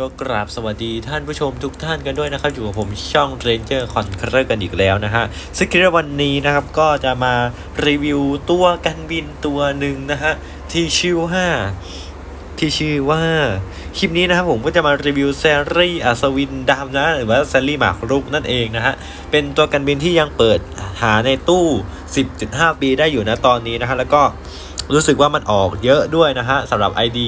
ก็กราบสวัสดีท่านผู้ชมทุกท่านกันด้วยนะครับ อยู่กับผมช่อง Ranger c o n q u e r กันอีกแล้วนะฮะซึ่งคลิปวันนี้นะครับก็จะมารีวิวตัวกันบินตัวหนึ่งนะฮะที่ชื่อว่าที่ชื่อว่าคลิปนี้นะครับผมก็จะมารีวิวแซรี่อัศวินดำนะหรือว่าแซรี่หมากรุกนั่นเองนะฮะเป็นตัวกันบินที่ยังเปิดหาในตู้ 10.5 ปีได้อยู่นะตอนนี้นะฮะแล้วก็ รู้สึกว่ามันออกเยอะด้วยนะฮะสำหรับ ID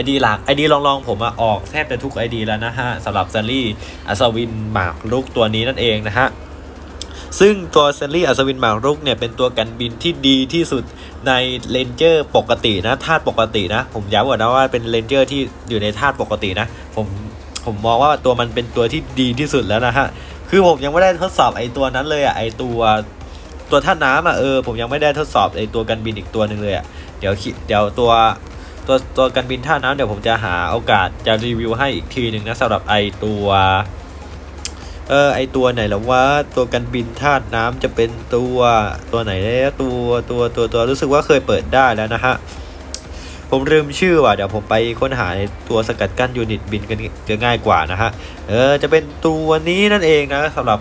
ID หลัก ID ลองลองๆผมอะออกแทบจะทุก ID แล้วนะฮะสำหรับซารี่อัศวินหมากรุกตัวนี้นั่นเองนะฮะซึ่งตัวเซนลี่อัศวินหมากรุกเนี่ยเป็นตัวกันบินที่ดีที่สุดในเลนเจอร์ปกตินะธาตุปกตินะ ผมย้ำก่อนนะว่าเป็นเลนเจอร์ที่อยู่ในธาตุปกตินะ ผมผมมองว่าตัวมันเป็นตัวที่ดีที่สุดแล้วนะฮะ คือผมยังไม่ได้ทดสอบไอตัวนั้นเลยอะไอตัว ตัวท่าน้ำอะเออผมยังไม่ได้ทดสอบไอตัวกันบินอีกตัวหนึ่งเลยอะเดี๋ยวคิดเดี๋ยวตัวตัวตัวกันบินท่าน้ำเดี๋ยวผมจะหาโอกาสจะรีวิวให้อีกทีหนึ่งนะสำหรับไอตัวเออไอตัวไหนแล้วว่าตัวกันบินธาตุน้ำจะเป็นตัวตัวไหนแล้วตัวตัวตัวตัวรู้สึกว่าเคยเปิดได้แล้วนะฮะผมลืมชื่อว่ะเดี๋ยวผมไปค้นหาในตัวสกัดกั้นยูนิตบินกันจะง่ายกว่านะฮะเออจะเป็นตัวนี้นั่นเองนะสำหรับ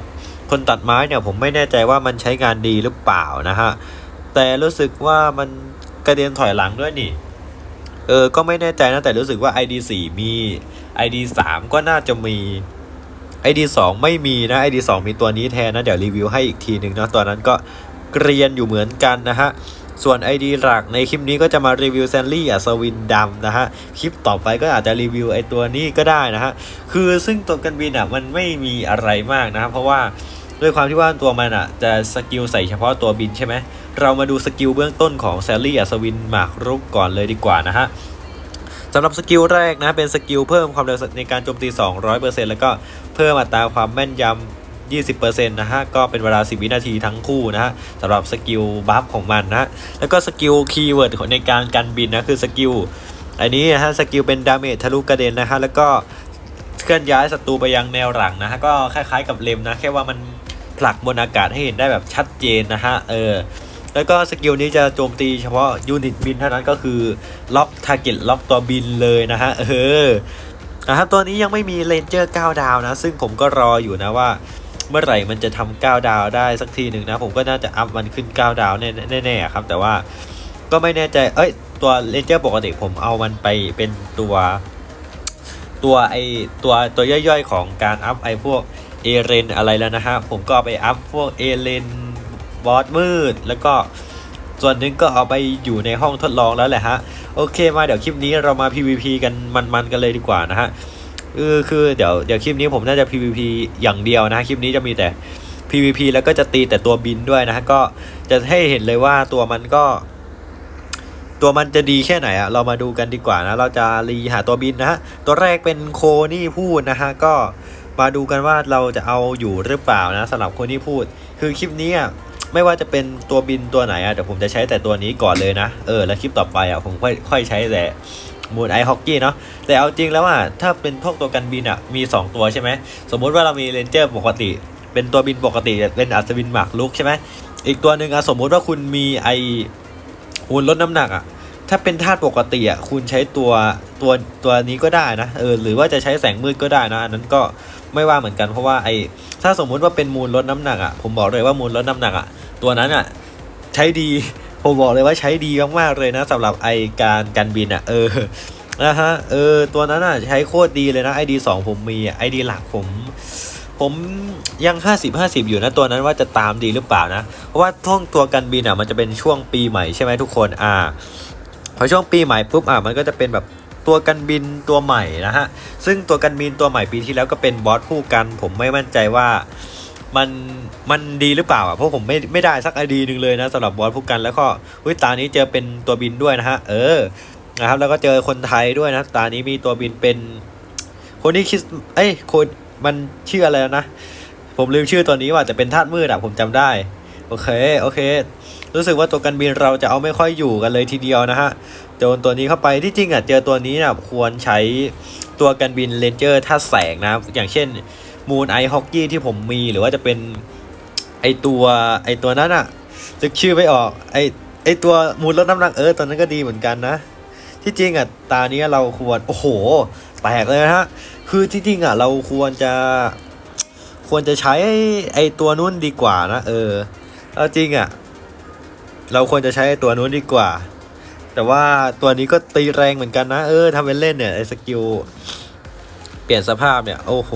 คนตัดไม้เนี่ยผมไม่แน่ใจว่ามันใช้งานดีหรือเปล่านะฮะ แต่รู้สึกว่ามันกระเด็นถอยหลังด้วยนี่ เออ ก็ไม่แน่ใจนะแต่รู้สึกว่า ID 4 มี ID 3 ก็น่าจะมี ID 2 ไม่มีนะ ID 2 มีตัวนี้แทนนะ เดี๋ยวรีวิวให้อีกทีหนึ่งนะ ตอนนั้นก็เกรียนอยู่เหมือนกันนะฮะ ส่วน ID หลักในคลิปนี้ก็จะมารีวิวแซนลี่อัศวินดำนะฮะ คลิปต่อไปก็อาจจะรีวิวไอตัวนี้ก็ได้นะฮะ คือซึ่งตัวกันบินอะมันไม่มีอะไรมากนะเพราะว่าด้วยความที่ว่าตัวมันอะจะสกิลใส่เฉพาะตัวบินใช่ไหม เรามาดูสกิลเบื้องต้นของแซลลี่อัศวินหมากรุกก่อนเลยดีกว่านะฮะสำหรับสกิลแรกนะเป็นสกิลเพิ่มความเร็วในการโจมตี 200%แล้วก็เพิ่มอัตราความแม่นยำ 20%นะฮะ ก็เป็นเวลา 10 วินาทีทั้งคู่นะฮะสำหรับสกิลบัฟของมันนะ แล้วก็สกิลคีย์เวิร์ดของในการกันบินนะ คือสกิลอันนี้นะฮะ สกิลเป็นดาเมจทะลุกระเด็นนะฮะ แล้วก็เคลื่อนย้ายศัตรูไปยังแนวหลังนะฮะ ก็คล้ายๆกับเลมนะ แค่ว่ามันผลักบนอากาศให้เห็นได้แบบชัดเจนนะฮะ เออแล้วก็สกิลนี้จะโจมตีเฉพาะยูนิตบินเท่านั้นก็คือล็อกทาร์เก็ตล็อกตัวบินเลยนะฮะเออนะครับตัวนี้ยังไม่มีเลนเจอร์9ดาวนะ ซึ่งผมก็รออยู่นะว่า เมื่อไหร่มันจะทำ9ดาวได้สักทีหนึ่งนะ ผมก็น่าจะอัพมันขึ้น 9 ดาวแน่ๆครับ แต่ว่าก็ไม่แน่ใจ เอ้ย ตัวเลนเจอร์ปกติผมเอามันไปเป็นตัว ตัวไอตัวตัวย่อยๆ ของการอัพไอพวกเอเรนอะไรแล้วนะฮะ ผมก็เอาไปอัพพวกเอเรนบอสมืด แล้วก็ส่วนหนึ่งก็เอาไปอยู่ในห้องทดลองแล้วแหละฮะ โอเคมาเดี๋ยวคลิปนี้เรามา PVP กันมันๆกันเลยดีกว่านะฮะ เออคือเดี๋ยวเดี๋ยวคลิปนี้ผมน่าจะ PVP อย่างเดียวนะคลิปนี้จะมีแต่ PVP แล้วก็จะตีแต่ตัวบินด้วยนะฮะก็จะให้เห็นเลยว่าตัวมันก็ ตัวมันจะดีแค่ไหนอะเรามาดูกันดีกว่านะเราจะรีหาตัวบินนะฮะตัวแรกเป็นโคนี่พูดนะฮะก็มาดูกันว่าเราจะเอาอยู่หรือเปล่านะสำหรับโคนี่พูด คือคลิปนี้อะไม่ว่าจะเป็นตัวบินตัวไหนอะเดี๋ยวผมจะใช้แต่ตัวนี้ก่อนเลยนะเออแล้วคลิปต่อไปอะผมค่อยค่อยใช้แต่ มูนไอฮอกกี้เนาะแต่เอาจริงแล้วอะถ้าเป็นพวกตัวกันบินอะมี 2 ตัวใช่ไหมสมมุติว่าเรามีเรนเจอร์ปกติ เป็นตัวบินปกติเป็นอัศวินหมากลุกใช่ไหมอีกตัวหนึ่งอะสมมุติว่าคุณมีไอหุ่นลดน้ำหนักอะถ้าเป็นธาตุปกติอะคุณใช้ตัวตัวตัวนี้ก็ได้นะเออหรือว่าจะใช้แสงมืดก็ได้นะอันนั้นก็ไม่ว่าเหมือนกันเพราะว่าไอถ้าสมมุติว่าเป็นมูลลดน้ำหนักอะผมบอกเลยว่ามูลลดน้ำหนักอะตัวนั้นอะใช้ดี ผมบอกเลยว่าใช้ดีมากๆเลยนะสำหรับไอการการบินอะเออนะฮะเออตัวนั้นอะใช้โคตรดีเลยนะไอดีสองผมมีไอดีหลักผม ผมยัง 50 50 อยู่นะตัวนั้นว่าจะตามดีหรือเปล่านะ เพราะว่าท่องตัวกันบินอะมันจะเป็นช่วงปีใหม่ใช่ไหมทุกคนอ่าพอช่วงปีใหม่ปุ๊บอะมันก็จะเป็นแบบตัวกันบินตัวใหม่นะฮะ ซึ่งตัวกันบินตัวใหม่ปีที่แล้วก็เป็นบอสคู่กัน ผมไม่มั่นใจว่า มันมันดีหรือเปล่าอะเพราะผมไม่ไม่ได้สักไอดีหนึ่งเลยนะสำหรับบอสคู่กันแล้วก็อุ้ยตานี้เจอเป็นตัวบินด้วยนะฮะเออนะครับแล้วก็เจอคนไทยด้วยนะตานี้มีตัวบินเป็น คนที่คิดเอ้ยคนมันชื่ออะไรนะ ผมลืมชื่อตัวนี้ว่าแต่เป็นธาตุมืดอะผมจำได้ โอเคโอเค รู้สึกว่าตัวกันบินเราจะเอาไม่ค่อยอยู่กันเลยทีเดียวนะฮะโดนตัวนี้เข้าไปที่จริงอะเจอตัวนี้นะควรใช้ตัวกันบินเลนเจอร์ท่าแสงนะอย่างเช่น มูนไอฮอกกี้ที่ผมมีหรือว่าจะเป็นไอตัวไอตัวนั้นอะนึกชื่อไม่ออกไอไอตัวมูลลดน้ำหนักเออตัวนั้นก็ดีเหมือนกันนะ ที่จริงอะตานี้เราควรโอ้โหแตกเลยนะฮะคือที่จริงอะเราควรจะ ควรจะใช้ไอตัวนู้นดีกว่านะเออเอาจริงอะเราควรจะใช้ตัวนู้นดีกว่า แต่ว่าตัวนี้ก็ตีแรงเหมือนกันนะ เออทำเป็นเล่นเนี่ยไอสกิลเปลี่ยนสภาพเนี่ย โอ้โห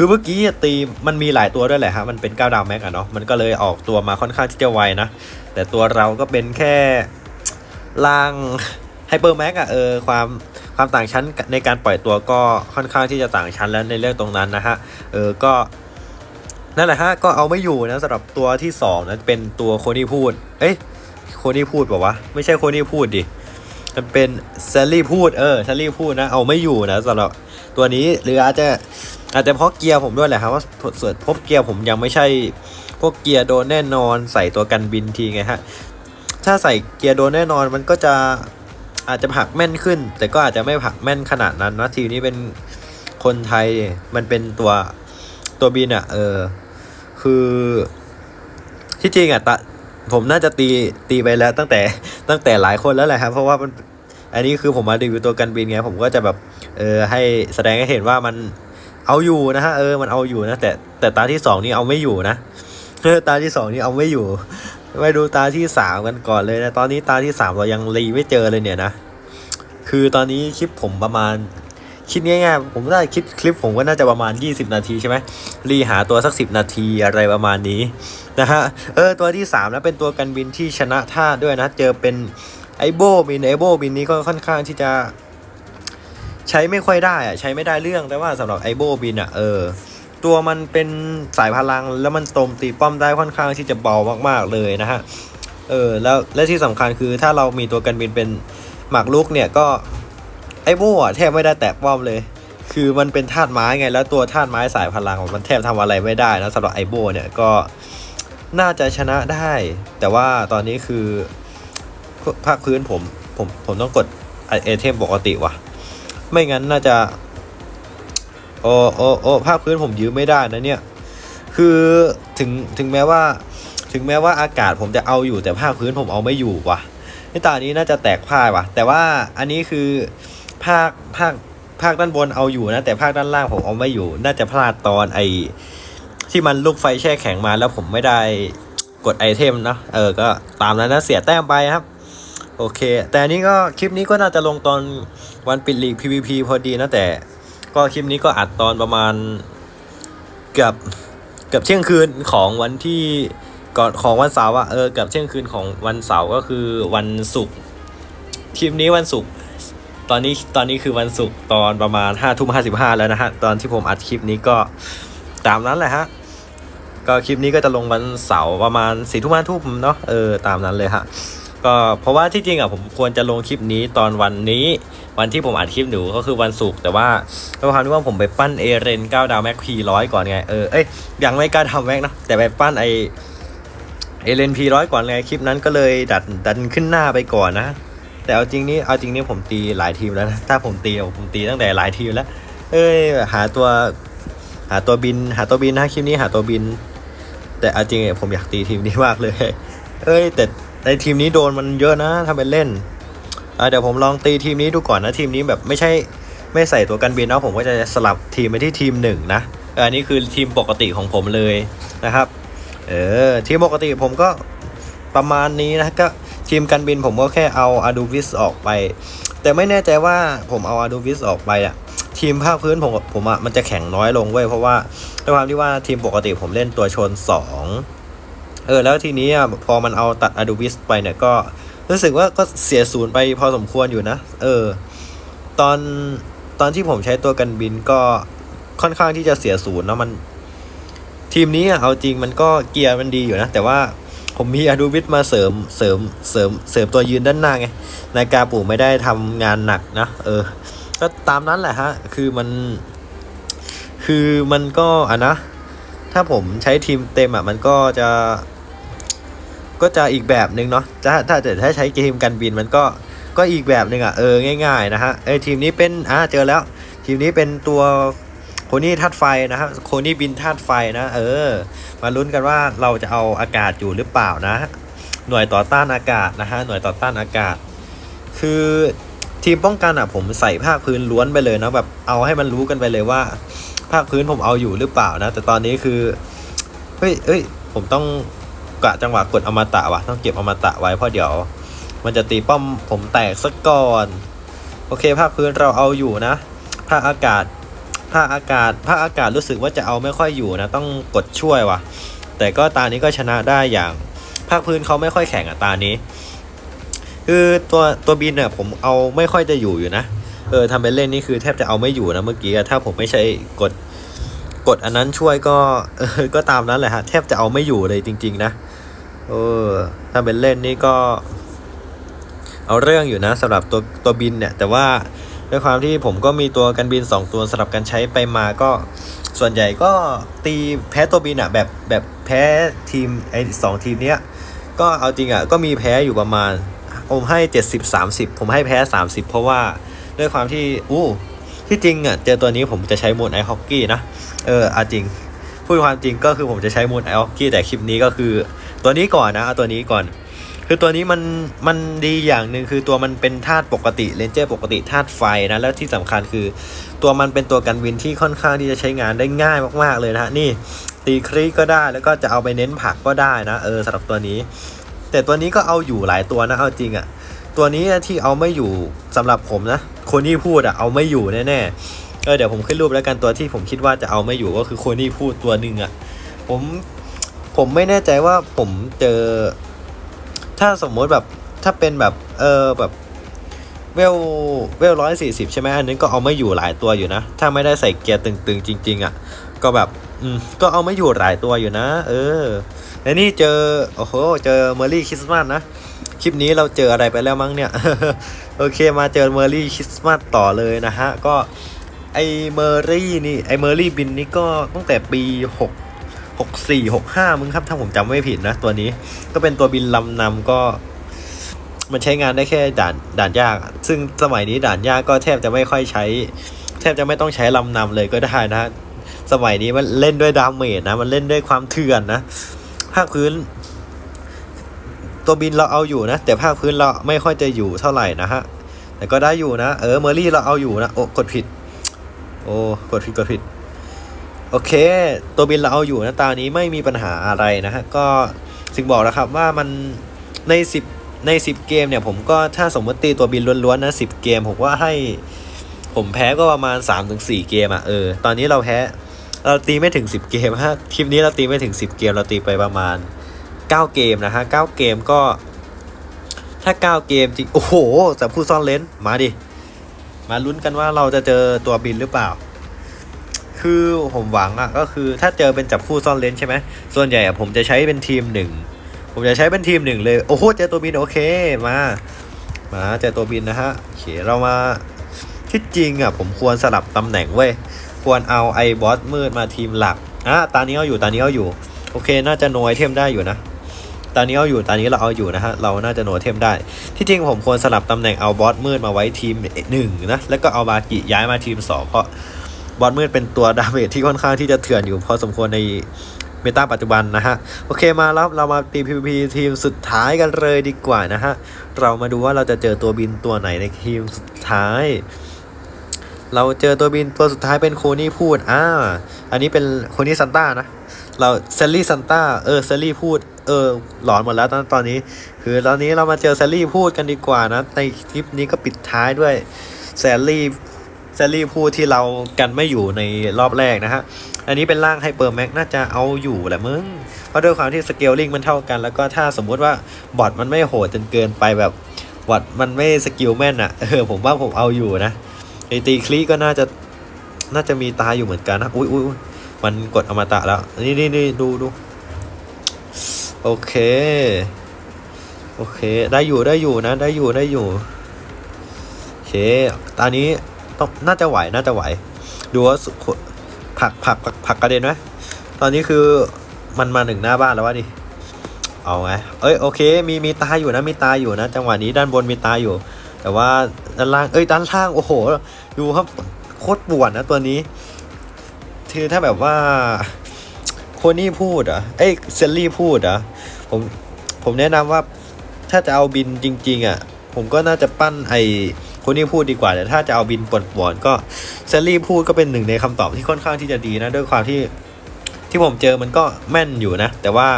คือเมื่อกี้ตีมันมีหลายตัวด้วยแหละฮะ มันเป็น9ดาวแม็กอะเนาะ มันก็เลยออกตัวมาค่อนข้างที่จะไวนะ แต่ตัวเราก็เป็นแค่ล่างไฮเปอร์แม็กอะเออความความต่างชั้นในการปล่อยตัวก็ค่อนข้างที่จะต่างชั้นแล้วในเรื่องตรงนั้นนะฮะ เออก็นั่นแหละฮะ ก็เอาไม่อยู่นะสำหรับตัวที่สองนะเป็นตัวโคนี่พูด เอ้ยโคนี่พูดบอกว่าไม่ใช่โคนี่พูดดิมันเป็นแซลลี่พูดเออแซลลี่พูดนะเอาไม่อยู่นะสำหรับตัวนี้หรืออาจจะ อาจจะเพราะเกียร์ผมด้วยแหละครับว่าส่วนพบเกียร์ผมยังไม่ใช่ พวกเกียร์โดนแน่นอนใส่ตัวกันบินทีไงฮะถ้าใส่เกียร์โดนแน่นอนมันก็จะอาจจะผักแม่นขึ้น แต่ก็อาจจะไม่ผักแม่นขนาดนั้นนะทีนี้เป็นคนไทยมันเป็นตัวตัวบินอะ่ะ เออ คือที่จริงอะ่ะตะผมน่าจะตีตีไปแล้วตั้งแต่ตั้งแต่หลายคนแล้วแหละครับ เพราะว่ามันอันนี้คือผมมารีวิวตัวกันบินไงผมก็จะแบบ เออให้แสดงให้เห็นว่ามัน เอาอยู่นะฮะเออมันเอาอยู่นะแต่แต่ตาที่สองนี่เอาไม่อยู่นะตาที่สองนี่เอาไม่อยู่ไปดูตาที่สามกันก่อนเลยนะตอนนี้ตาที่สามเรายังรีไม่เจอเลยเนี่ยนะคือตอนนี้คลิปผมประมาณคิดง่ายๆผมได้คิดคลิปผมก็น่าจะประมาณ 20 นาทีใช่ไหมรีหาตัวสัก 10 นาทีอะไรประมาณนี้นะฮะเออตัวที่3นะเป็นตัวกันบินที่ชนะท่าด้วยนะ เจอเป็นไอโบบินไอโบบินนี้ก็ค่อนข้างที่จะ ใช้ไม่ค่อยได้อะใช้ไม่ได้เรื่องแต่ว่าสำหรับไอโบบินอะเออ ตัวมันเป็นสายพลังแล้วมันโจมตีป้อมได้ค่อนข้างที่จะเบามากๆเลยนะฮะเออแล้วและที่สำคัญคือถ้าเรามีตัวกันบินเป็นหมากรุกเนี่ยก็ไอโบอะแทบไม่ได้แตะป้อมเลย คือมันเป็นธาตุไม้ไง แล้วตัวธาตุไม้สายพลังมันแทบทำอะไรไม่ได้นะสำหรับไอโบเนี่ยก็น่าจะชนะได้ แต่ว่าตอนนี้คือภาคพื้นผมผมผมต้องกดไอเทมปกติว่ะ ไม่งั้นน่าจะโอ้โอ้โอ้ภาคพื้นผมยืมไม่ได้นะเนี่ย คือถึงถึงแม้ว่า ถึงแม้ว่าอากาศผมจะเอาอยู่แต่ภาคพื้นผมเอาไม่อยู่ว่ะในตานี้น่าจะแตกพ่ายว่ะ แต่ว่าอันนี้คือภาคภาคภาคด้านบนเอาอยู่นะ แต่ภาคด้านล่างผมเอาไม่อยู่ น่าจะพลาดตอนไอที่มันลูกไฟแช่แข็งมาแล้วผมไม่ได้กดไอเทมเนาะเออก็ตามนั้นนะเสียแต้มไปครับ โอเค แต่นนี้ก็คลิปนี้ก็น่าจะลงตอนวันปิดลีก PVP พอดีนะแต่ ก็คลิปนี้ก็อัดตอนประมาณเกือบเกือบเที่ยงคืนของวันที่ก่อนของวันเสาร์อะเออเกือบเที่ยงคืนของวันเสาร์ก็คือวันศุกร์คลิปนี้วันศุกร์ตอนนี้ตอนนี้คือวันศุกร์ตอนประมาณห้าทุ่มห้าสิบห้าแล้วนะฮะตอนที่ผมอัดคลิปนี้ก็ตามนั้นแหละฮะก็คลิปนี้ก็จะลงวันเสาร์ประมาณสี่ทุ่มห้าทุ่มเนาะเออตามนั้นเลยฮะ ก็เพราะว่าที่จริงอะผมควรจะลงคลิปนี้ตอนวันนี้ วันที่ผมอัดคลิปหนูก็คือวันศุกร์แต่ว่าด้วยความที่ว่าผมไปปั้นเอเรน9ดาวแม็กพีร้อยก่อนไงเออเอ้ยยังไม่กล้าทำแม็กนะแต่ไปปั้นไอเอเรนพีร้อยก่อนไงคลิปนั้นก็เลยดัดดันขึ้นหน้าไปก่อนนะ แต่เอาจริงนี่เอาจริงนี่ผมตีหลายทีมแล้วนะถ้าผมตีผมตีตั้งแต่หลายทีมแล้ว เอ้ยหาตัวหาตัวบิน หาตัวบินนะคลิปนี้หาตัวบิน แต่เอาจริงผมอยากตีทีมนี้มากเลย เอ้ยแต่ ในทีมนี้โดนมันเยอะนะทำเป็นเล่นอะเดี๋ยวผมลองตีทีมนี้ดูก่อนนะทีมนี้แบบไม่ใช่ไม่ใส่ตัวกันบินเนาะผมก็จะสลับทีมไปที่ทีมหนึ่งนะอันนี้คือทีมปกติของผมเลยนะครับ เออทีมปกติผมก็ประมาณนี้นะก็ทีมกันบินผมก็แค่เอาอาดูวิสออกไป แต่ไม่แน่ใจว่าผมเอาอาดูวิสออกไปอะทีมภาคพื้นผมผมอะมันจะแข็งน้อยลงเว้ยเพราะว่าด้วยความที่ว่าทีมปกติผมเล่นตัวชนสอง เออแล้วทีนี้พอมันเอาตัดอาดูวิสไปเนี่ยก็รู้สึกว่าก็เสียศูนย์ไปพอสมควรอยู่นะ เออ ตอนตอนที่ผมใช้ตัวกันบินก็ค่อนข้างที่จะเสียศูนย์เนอะมัน ทีมนี้เอาจริงมันก็เกียร์มันดีอยู่นะ แต่ว่าผมมีอดูวิทมาเสริมเสริมเสริมเสริมตัวยืนด้านหน้าไงนายกาปู่ไม่ได้ทำงานหนักนะ เออ ก็ตามนั้นแหละฮะ คือมัน คือมันก็อะนะ ถ้าผมใช้ทีมเต็มอะ มันก็จะ ก็จะอีกแบบหนึ่งเนาะถ้าถ้าแต่ถ้าใช้ทีมกันบินมันก็ก็อีกแบบหนึ่งอะเออง่าย ๆ นะฮะเออทีมนี้เป็นอ่าเจอแล้ว ทีมนี้เป็นตัวโคนี่ธาตุไฟนะครับโคนี่บินธาตุไฟนะ เออ มาลุ้นกันว่าเราจะเอาอากาศอยู่หรือเปล่านะ หน่วยต่อต้านอากาศนะฮะหน่วยต่อต้านอากาศ คือที่ทีมป้องกันอะผมใส่ภาคพื้นล้วนไปเลยนะแบบเอาให้มันรู้กันไปเลยว่า ภาคพื้นผมเอาอยู่หรือเปล่านะ แต่ตอนนี้คือเฮ้ยเอ้ยผมต้อง กะจังหวะกดอมตะว่ะต้องเก็บอมตะไว้เพราะเดี๋ยว มันจะตีป้อมผมแตกสักก่อน โอเคภาคพื้นเราเอาอยู่นะภาคอากาศภาคอากาศภาคอากาศรู้สึกว่าจะเอาไม่ค่อยอยู่นะ ต้องกดช่วยว่ะ แต่ก็ตานี้ก็ชนะได้อย่าง ภาคพื้นเขาไม่ค่อยแข่งอะตานี้ คือตัวตัวบินเนี่ยผมเอาไม่ค่อยจะอยู่อยู่นะเออทำเป็นเล่นนี่คือแทบจะเอาไม่อยู่นะเมื่อกี้ถ้าผมไม่ใช่กดกดอันนั้นช่วยก็เออก็ตามนั้นแหละฮะแทบจะเอาไม่อยู่เลยจริง ๆ นะ เออทำเป็นเล่นนี่ก็ เอาเรื่องอยู่นะสำหรับตัวตัวบินเนี่ย แต่ว่าด้วยความที่ผมก็มีตัวกันบิน 2 ตัวสำหรับการใช้ไปมาก็ส่วนใหญ่ก็ตีแพ้ตัวบินอะแบบแบบแพ้ทีมไอ้สองทีมเนี้ยก็เอาจริงอะก็มีแพ้อยู่ประมาณผมให้ 70 30 ผมให้แพ้ 30 เพราะว่าด้วยความที่อู้ที่จริงอะเจอตัวนี้ผมจะใช้มูนไอฮอกกี้นะ เอออาจริง พูดความจริงก็คือผมจะใช้มูนไอฮอกกี้แต่คลิปนี้ก็คือ ตัวนี้ก่อนนะเอาตัวนี้ก่อน คือตัวนี้มันมันดีอย่างหนึ่งคือตัวมันเป็นธาตุปกติเลนเจอร์ปกติธาตุไฟนะแล้วที่สำคัญคือ ตัวมันเป็นตัวกันวินที่ค่อนข้างที่จะใช้งานได้ง่ายมากๆเลยนะฮะนี่ตีครีก็ได้แล้วก็จะเอาไปเน้นผักก็ได้นะเออสำหรับตัวนี้ แต่ตัวนี้ก็เอาอยู่หลายตัวนะเอาจริงอะ่ะตัวนี้ที่เอาไม่อยู่สำหรับผมนะคนที่พูดอะ่ะเอาไม่อยู่แน่ๆเออเดี๋ยวผมขึ้นรูปแล้วกันตัวที่ผมคิดว่าจะเอาไม่อยู่ก็คือคนที่พูดตัวหนึ่งอะ่ะผม ผมไม่แน่ใจว่าผมเจอ ถ้าสมมติแบบถ้าเป็นแบบเออแบบเวลเวลร้อยสี่สิบใช่ไหมอันนี้ก็เอาไม่อยู่หลายตัวอยู่นะ ถ้าไม่ได้ใส่เกียร์ตึงๆ จริง ๆอะ่ะ ก็แบบอืมก็เอาไม่อยู่หลายตัวอยู่นะ เออแล้วนี่เจอโอ้โหเจอเมอร์รี่คริสต์มาสนะคลิปนี้เราเจออะไรไปแล้วมั้งเนี่ย โอเคมาเจอเมอร์รี่คริสต์มาสต่อเลยนะฮะ ก็ไอเมอร์รี่นี่ไอเมอร์รี่บินนี่ก็ตั้งแต่ปี6 6 4 6 5มึงครับ ถ้าผมจำไม่ผิดนะ ตัวนี้ ก็เป็นตัวบินลำนำก็ มันใช้งานได้แค่ด่านด่านยาก ซึ่งสมัยนี้ด่านยากก็แทบจะไม่ค่อยใช้ แทบจะไม่ต้องใช้ลำนำเลยก็ได้นะ สมัยนี้มันเล่นด้วยดาเมจนะ มันเล่นด้วยความเถื่อนนะภาคพื้น ตัวบินเราเอาอยู่นะ แต่ภาคพื้นเราไม่ค่อยจะอยู่เท่าไหร่นะฮะแต่ก็ได้อยู่นะ เออเมอรี่เราเอาอยู่นะ โอ้กดผิด โอ้กดผิดกดผิด โอเค ตัวบินเราเอาอยู่นะตานี้ไม่มีปัญหาอะไรนะฮะ ก็ถึงบอกแล้วครับว่ามันในสิบในสิบเกมเนี่ย ผมก็ถ้าสมมติตีตัวบินล้วนๆนะสิบเกม ผมว่าให้ผมแพ้ก็ประมาณ3าถึงสเกมอะ่ะเออ ตอนนี้เราแพ้เราตีไม่ถึง 10 เกมฮะคลิปนี้เราตีไม่ถึง 10 เกม เราตีไปประมาณ 9 เกมนะฮะ9เกมก็ ถ้า 9 เกมจริงโอ้โหแต่ผู้ซ่อนเลนมาดิ มาลุ้นกันว่าเราจะเจอตัวบินหรือเปล่า คือผมหวังอะ่ะก็คือถ้าเจอเป็นจับผู้ซ่อนเลนใช่ไหมส่วนใหญ่อะผมจะใช้เป็นทีมหนึ่งผมจะใช้เป็นทีมหนึ่งเลย โอ้โหเจอตัวบินโอเคมามาเจอตัวบินนะฮะโอเคเรามาที่จริงอะผมควรสลับตำแหน่งเว้ยควรเอาไอ้บอสมืดมาทีมหลักอะตานี้เอาอยู่ตานี้เอาอยู่โอเคน่าจะโนไอเทมได้อยู่นะตานี้เอาอยู่ตานี้เราเอาอยู่นะฮะเราน่าจะโนไอเทมได้ ที่จริงผมควรสลับตำแหน่งเอาบอสมืดมาไว้ทีมหนึ่งนะแล้วก็เอาบากิย้ายมาทีมสองเพราะ บอสมืดเป็นตัวดาเมจที่ค่อนข้างที่จะเถื่อนอยู่พอสมควรในเมตาปัจจุบันนะฮะ โอเคมาแล้วเรามาตี PVP ทีมสุดท้ายกันเลยดีกว่านะฮะ เรามาดูว่าเราจะเจอตัวบินตัวไหนในทีมสุดท้าย เราเจอตัวบินตัวสุดท้ายเป็นโคนี่พูดอ่าอันนี้เป็นโคนี่ซันต้านะ เราเซลลี่ซันต้าเออเซลลี่พูดเออหลอนหมดแล้วตอนตอนนี้ คือตอนนี้เรามาเจอเซลลี่พูดกันดีกว่านะ ในคลิปนี้ก็ปิดท้ายด้วยเซลลี่ เซลลี่พูดที่เรากันไม่อยู่ในรอบแรกนะฮะ อันนี้เป็นร่างไฮเปอร์แม็กน่าจะเอาอยู่แหละมึง เพราะด้วยความที่สเกลลิงมันเท่ากัน แล้วก็ถ้าสมมุติว่าบอทมันไม่โหดจนเกินไปแบบบอทมันไม่สกิลแม่นอะ่ะเออผมว่าผมเอาอยู่นะไอตีคลีก็น่าจะน่าจะมีตาอยู่เหมือนกันนะอุ้ยอุ้ยอยมันกดอมตะแล้ว นี่นี่นี่ดูดูโอเค โอเค ได้อยู่ได้อยู่นะ ได้อยู่ได้อยู่ โอเค ตอนนี้ ต้องน่าจะไหวน่าจะไหว ดูว่าผักผักผักผักกระเด็นไหมตอนนี้คือมันมาหนึ่งหน้าบ้านแล้ววะดิเอาไงเอ้ยโอเค มีมีตาอยู่นะมีตาอยู่นะ จังหวะนี้ด้านบนมีตาอยู่ แต่ว่าด้านล่างเอ้ยด้านล่างโอ้โห ดูครับโคตรปวดนะตัวนี้คือถ้าแบบว่าโคนี่พูดอะเอ้ยเซลลี่พูดอะผมผมแนะนำว่าถ้าจะเอาบินจริง ๆ อะ ผมก็น่าจะปั้นไอ คนนี้พูดดีกว่าแต่ถ้าจะเอาบินปวดปวนก็เซลลี่พูดก็เป็นหนึ่งในคำตอบที่ค่อนข้างที่จะดีนะด้วยความที่ที่ผมเจอมันก็แม่นอยู่นะ แต่ว่า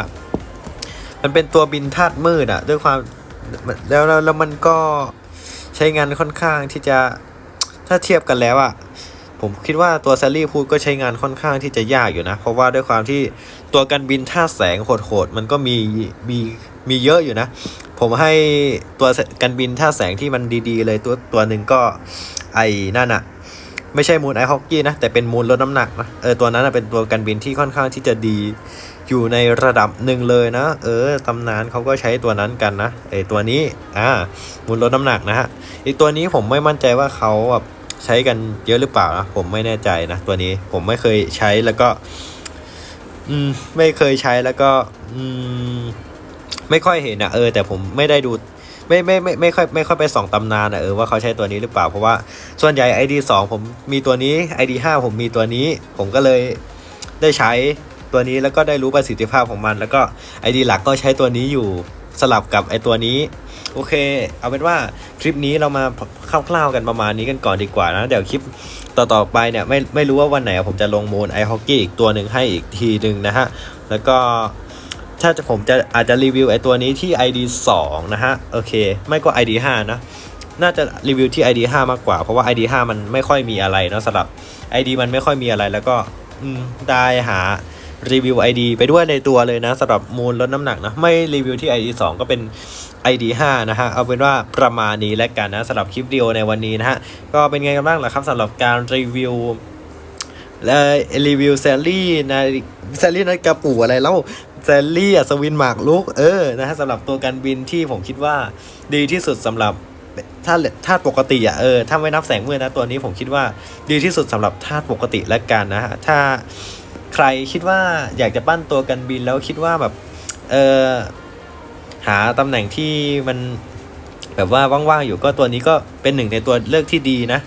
มันเป็นตัวบินธาตุมืดอะด้วยความแล้วแล้วแล้วมันก็ใช้งานค่อนข้างที่จะถ้าเทียบกันแล้วอะผมคิดว่าตัวแซลลี่พูดก็ใช้งานค่อนข้างที่จะยากอยู่นะ เพราะว่าด้วยความที่ตัวกันบินธาแสงโหดๆมันก็มีมี มีเยอะอยู่นะ ผมให้ตัวกันบินท่าแสงที่มันดีๆ เลยตัวตัวหนึ่งก็ไอ้นั่นอะไม่ใช่มูนไอฮอกกี้นะแต่เป็นมูนลดน้ำหนักนะเออตัวนั้นเป็นตัวกันบินที่ค่อนข้างที่จะดีอยู่ในระดับหนึ่งเลยนะ เออตำนานเขาก็ใช้ตัวนั้นกันนะไอตัวนี้อ่ามูลลดน้ำหนักนะฮะอีกตัวนี้ผมไม่มั่นใจว่าเขาแบบใช้กันเยอะหรือเปล่านะผมไม่แน่ใจนะตัวนี้ผมไม่เคยใช้แล้วก็ อืมไม่เคยใช้แล้วก็ อืม ไม่ค่อยเห็นอะเออแต่ผมไม่ได้ดูไม่ไม่ไม่ไม่ค่อยไม่ค่อยไปส่องตำนานอะเออว่าเขาใช้ตัวนี้หรือเปล่าเพราะว่าส่วนใหญ่ ID 2 ผมมีตัวนี้ ID 5 ผมมีตัวนี้ ผมก็เลยได้ใช้ตัวนี้แล้วก็ได้รู้ประสิทธิภาพของมัน แล้วก็ ID หลักก็ใช้ตัวนี้อยู่สลับกับไอตัวนี้ โอเค เอาเป็นว่าคลิปนี้เรามาคร่าวๆกันประมาณนี้กันก่อนดีกว่านะ เดี๋ยวคลิปต่อๆไปเนี่ยไม่ไม่รู้ว่าวันไหนผมจะลงโมนไอฮอกกี้อีกตัวหนึ่งให้อีกทีหนึ่งนะฮะ แล้วก็ ถ้าจะผมจะอาจจะรีวิวไอตัวนี้ที่ ID 2 นะฮะ โอเค ไม่ก็ ID 5 นะ น่าจะรีวิวที่ ID 5 มากกว่า เพราะว่า ID 5 มันไม่ค่อยมีอะไรเนาะสำหรับ ID มันไม่ค่อยมีอะไรแล้วก็ได้หารีวิว ID ไปด้วยในตัวเลยนะสำหรับมูลลดน้ำหนักนะ ไม่รีวิวที่ ID 2 ก็เป็น ID 5 นะฮะ เอาเป็นว่าประมาณนี้แล้วกันนะสำหรับคลิปวิดีโอในวันนี้นะฮะ ก็เป็นไงกันบ้างล่ะครับสำหรับการรีวิวและรีวิวแซลลี่นะแซลลี่นาฬิกาปู่อะไรแล้ว แซลลี่อัศวินหมากลุกเออนะฮะสำหรับตัวการบินที่ผมคิดว่าดีที่สุดสำหรับถ้าถ้าปกติอะเออถ้าไม่นับแสงมืดนะตัวนี้ผมคิดว่าดีที่สุดสำหรับธาตุปกติและกันนะฮะถ้าใครคิดว่าอยากจะปั้นตัวกันบินแล้วคิดว่าแบบเออหาตำแหน่งที่มันแบบว่าว่างๆอยู่ก็ตัวนี้ก็เป็นหนึ่งในตัวเลือกที่ดีนะ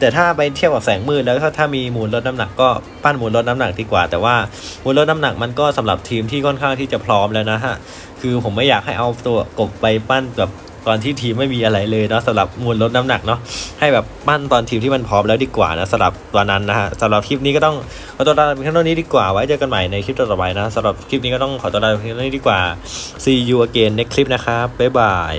แต่ถ้าไปเทียบกับแสงมืดแล้วถ้าถ้ามีมูลลดน้ำหนักก็ปั้นมูลลดน้ำหนักดีกว่า แต่ว่ามูลลดน้ำหนักมันก็สำหรับทีมที่ค่อนข้างที่จะพร้อมแล้วนะฮะคือผมไม่อยากให้เอาตัวกบไปปั้นแบบตอนที่ทีมไม่มีอะไรเลยเนาะสำหรับมูลลดน้ำหนักเนาะให้แบบปั้นตอนทีมที่มันพร้อมแล้วดีกว่านะสำหรับตัวนั้นนะฮะสำหรับคลิปนี้ก็ต้องขอตัวลาไปเพียงเท่านี้ดีกว่าไว้เจอกันใหม่ในคลิปต่อไปนะสำหรับคลิปนี้ก็ต้องขอตัวลาไปเพียงเท่านี้ดีกว่า see you again next คลิปนะครับบ๊ายบาย